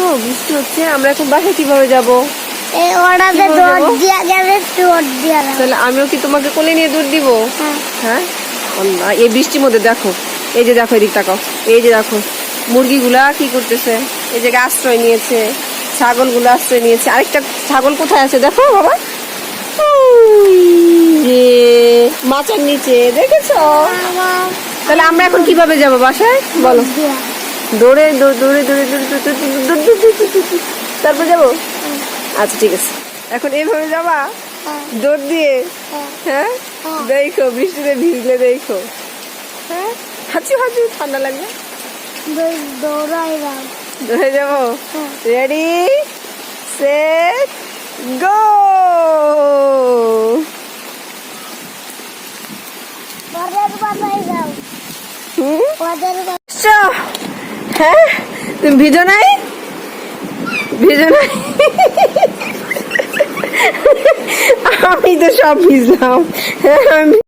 দেখছ বৃষ্টি হচ্ছে আমরা এখন বাসায় কীভাবে যাব? তাহলে আমিও কি তোমাকে কোলে নিয়ে দূর দিব? হ্যাঁ। হ্যাঁ? এই বৃষ্টির মধ্যে দেখো এই যে দেখো এদিক তাকাও এই যে দেখো মুরগিগুলা কি করতেছে? এই যে আশ্রয় নিয়েছে ছাগলগুলো আশ্রয় নিয়েছে আরেকটা ছাগল কোথায় আছে দেখো বাবা। যে মাচার নিচে দেখেছ? তাহলে আমরা এখন কীভাবে যাব বাসায়? বলো। দৌড়ে দৌড়ে দৌড়ে তারপর যাব আচ্ছা ঠিক আছে এখন এইভাবে যাবা দৌড় দিয়ে হ্যাঁ দেখো বৃষ্টিতে ভিজলে দেখো হ্যাঁ হাঁচু হাঁচু ঠান্ডা লাগবে দৌড়াই দৌড়ে যাব রেডি সেট গো হুম হ্যাঁ? তুমি ভিজো নাই? ভিজো নাই? আমি তো সব ভিজলাম। হ্যাঁ আমি